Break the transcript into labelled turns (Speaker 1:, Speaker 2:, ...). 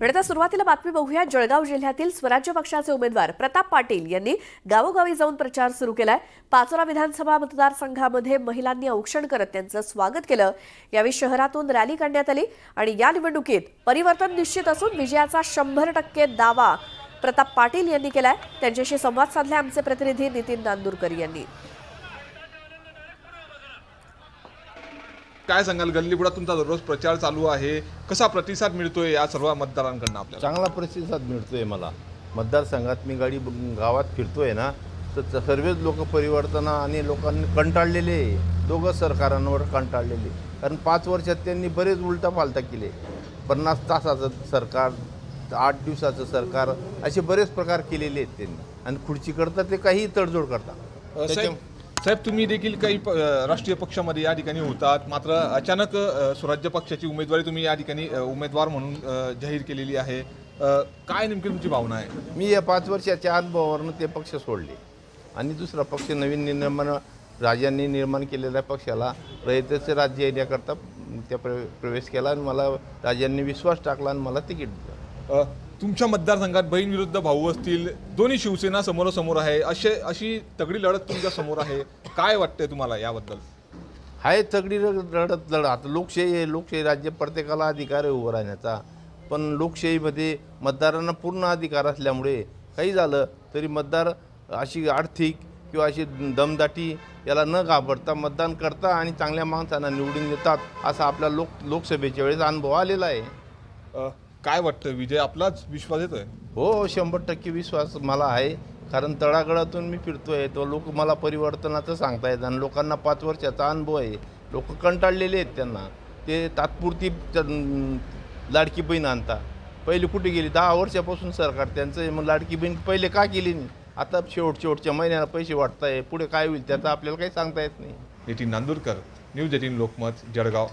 Speaker 1: आणि आता सुरुवातीला बातमी बघूया. जळगाव जिल्ह्यातील स्वराज्य पक्षाचे उमेदवार प्रताप पाटील यांनी गावोगावी जाऊन प्रचार सुरू केलाय. पाचोरा विधानसभा मतदारसंघामध्ये महिलांनी औक्षण करत त्यांचं स्वागत केलं. यावेळी शहरातून रॅली काढण्यात आली आणि या निवडणुकीत परिवर्तन निश्चित असून विजयाचा शंभर टक्के दावा प्रताप पाटील यांनी केलाय. त्यांच्याशी संवाद साधलाय आमचे प्रतिनिधी नितीन नांदुरकर यांनी.
Speaker 2: काय सांगाल? गल्लीपुढा तुमचा दररोज प्रचार चालू आहे. कसा प्रतिसाद मिळतोय या सर्व मतदारांकडनं आपल्याला?
Speaker 3: चांगला प्रतिसाद मिळतोय मला. मतदारसंघात मी गाडी गावात फिरतोय ना तर सर्वच लोक परिवर्तन आणि लोकांनी कंटाळलेले. दोघं सरकारांवर कंटाळलेले कारण पाच वर्षात त्यांनी बरेच उलटा पालटा केले. पन्नास तासाचं सरकार आठ दिवसाचं सरकार असे बरेच प्रकार केलेले आहेत त्यांनी. आणि खुर्ची करतात ते काही तडजोड करतात.
Speaker 2: साहेब तुम्ही देखील काही प- अ, राष्ट्रीय पक्षामध्ये या ठिकाणी होतात. मात्र अचानक अ, स्वराज्य पक्षाची उमेदवारी तुम्ही या ठिकाणी अ, उमेदवार म्हणून अ, जाहीर केलेली आहे. अ, काय नेमकी तुमची भावना आहे?
Speaker 3: मी या पाच वर्षाच्या अनुभवावरनं ते पक्ष सोडले. आणि दुसरा पक्ष नवीन निर्माण राजांनी निर्माण केलेल्या पक्षाला रयतेचे राज्य येण्याकरता त्या प्र प्रवेश केला आणि मला राजांनी विश्वास टाकला आणि मला तिकीट दिलं.
Speaker 2: अ, तुमच्या मतदारसंघात बहीण विरुद्ध भाऊ असतील दोन्ही शिवसेना समोरासमोर आहे असे अशी तगडी लढत तुमच्यासमोर आहे काय वाटतंय तुम्हाला याबद्दल?
Speaker 3: आहे तगडी लढत लढत. आता लोकशाही आहे लोकशाही राज्य प्रत्येकाला अधिकार आहे उभं राहण्याचा. पण लोकशाहीमध्ये मतदारांना पूर्ण अधिकार असल्यामुळे काही झालं तरी मतदार अशी आर्थिक किंवा अशी दमदाटी याला न घाबरता मतदान करता आणि चांगल्या माणसांना निवडून देतात असा आपल्या लोक लोकसभेच्या वेळेस अनुभव आलेला आहे.
Speaker 2: काय वाटतं विजय आपलाच विश्वास येतोय?
Speaker 3: हो शंभर टक्के विश्वास मला आहे. कारण तळागळातून मी फिरतोय तो लोक मला परिवर्तनाचं सांगतायत आणि लोकांना पाच वर्षाचा अनुभव आहे. लोक कंटाळलेले आहेत त्यांना. ते तात्पुरती लाडकी बहीण आणता. पहिले कुठे गेली? दहा वर्षापासून सरकार त्यांचं. मग लाडकी बहीण पहिले का केली नाही? आता शेवट शेवटच्या महिन्याला पैसे वाटताय. पुढे काय होईल? त्याचं आपल्याला काही सांगता येत नाही.
Speaker 2: Nitin Nandurkar news eighteen Lokmat Jalgaon.